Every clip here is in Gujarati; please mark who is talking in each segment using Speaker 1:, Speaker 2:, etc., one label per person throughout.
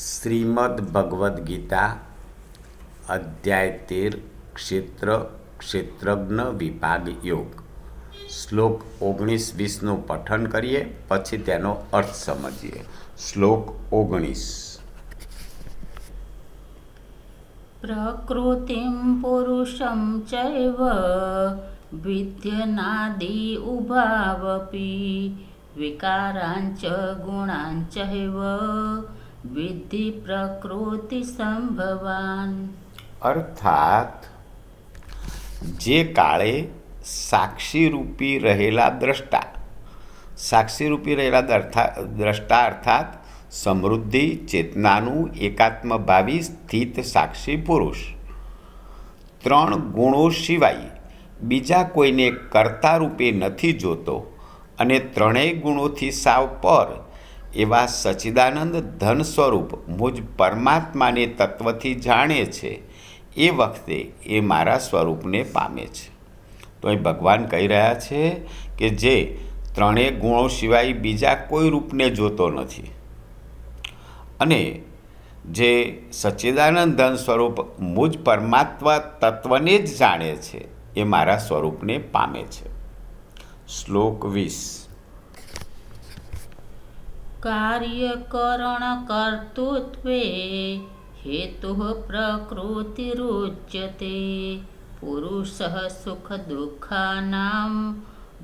Speaker 1: શ્રીમદ ભગવદ્ ગીતા, અધ્યાય તેર, ક્ષેત્ર, ક્ષેત્રજ્ઞ વિભાગ યોગ. શ્લોક ઓગણીસ વીસનું પઠન કરીએ, પછી તેનો અર્થ સમજીએ. શ્લોક ઓગણીસ.
Speaker 2: પ્રકૃતિમ પુરુષમ ચૈવ, વિદ્યનાદિ ઉભાવપી, વિકારાંચ ગુણાંચૈવ વિદ્ધિ પ્રકૃતિ સંભવાન
Speaker 1: અર્થાત જે કાળે સાક્ષીરૂપી રહેલા દ્રષ્ટા સાક્ષીરૂપી રહેલા દ્રષ્ટા અર્થાત સમૃદ્ધિ ચેતનાનું એકાત્મભાવી સ્થિત સાક્ષી પુરુષ ત્રણ ગુણો સિવાય બીજા કોઈને કર્તા રૂપે નથી જોતો અને ત્રણેય ગુણોથી સાવ પર એવા સચ્ચિદાનંદ ધન સ્વરૂપ મુજ પરમાત્માને તત્વથી જાણે છે. એ વખતે એ મારા સ્વરૂપને પામે છે. તો અહીં ભગવાન કહી રહ્યા છે કે જે ત્રણેય ગુણો સિવાય બીજા કોઈ રૂપને જોતો નથી. અને જે સચ્ચિદાનંદ ધન સ્વરૂપ મુજ પરમાત્મા તત્વને જ જાણે છે, એ મારા સ્વરૂપને પામે છે. શ્લોક વીસ.
Speaker 2: કાર્યકરણકર્તૃત્વે हेतुः प्रकृतिरुच्यते पुरुषः सुखदुःखानां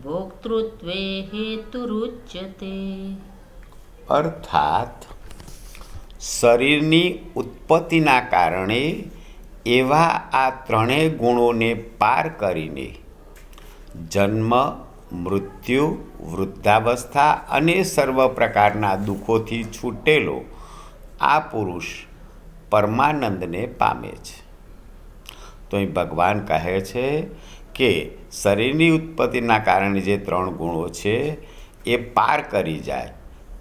Speaker 2: ભોક્તૃત્વે हेतुरुच्यते
Speaker 1: અર્થાત, શરીરની ઉત્પત્તિના કારણે એવા આ ત્રણેય ગુણોને પાર કરીને જન્મ મૃત્યુ, વૃદ્ધાવસ્થા અને સર્વ પ્રકારના દુઃખોથી છૂટેલો આ પુરુષ પરમાનંદને પામે છે. તો અહીં ભગવાન કહે છે કે શરીરની ઉત્પત્તિના કારણે જે ત્રણ ગુણો છે એ પાર કરી જાય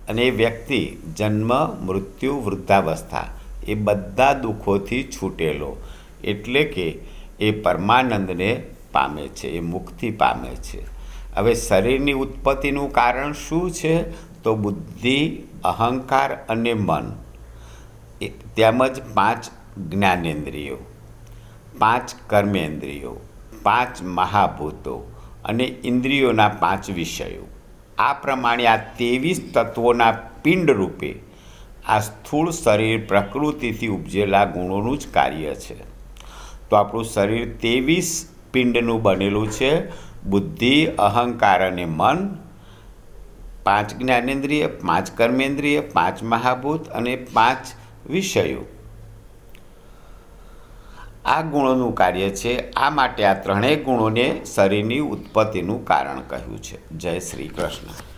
Speaker 1: અને એ વ્યક્તિ જન્મ, મૃત્યુ, વૃદ્ધાવસ્થા એ બધા દુઃખોથી છૂટેલો એટલે કે એ પરમાનંદને પામે છે, એ મુક્તિ પામે છે. હવે શરીરની ઉત્પત્તિનું કારણ શું છે? તો બુદ્ધિ, અહંકાર અને મન. તેમજ પાંચ જ્ઞાનેન્દ્રિયો, પાંચ કર્મેન્દ્રિયો, પાંચ મહાભૂતો અને ઇન્દ્રિયોના પાંચ વિષયો. આ પ્રમાણે આ ત્રેવીસ તત્વોના પિંડ રૂપે આ સ્થૂળ શરીર પ્રકૃતિથી ઉપજેલા ગુણોનું જ કાર્ય છે. તો આપણું શરીર ત્રેવીસ પિંડનું બનેલું છે. બુદ્ધિ, અહંકાર અને મન. પાંચ જ્ઞાનેન્દ્રિય, પાંચ કર્મેન્દ્રિય, પાંચ મહાભૂત અને પાંચ વિષયો. આ ગુણોનું કાર્ય છે. આ માટે આ ત્રણેય ગુણોને શરીરની ઉત્પત્તિનું કારણ કહ્યું છે. જય શ્રી કૃષ્ણ.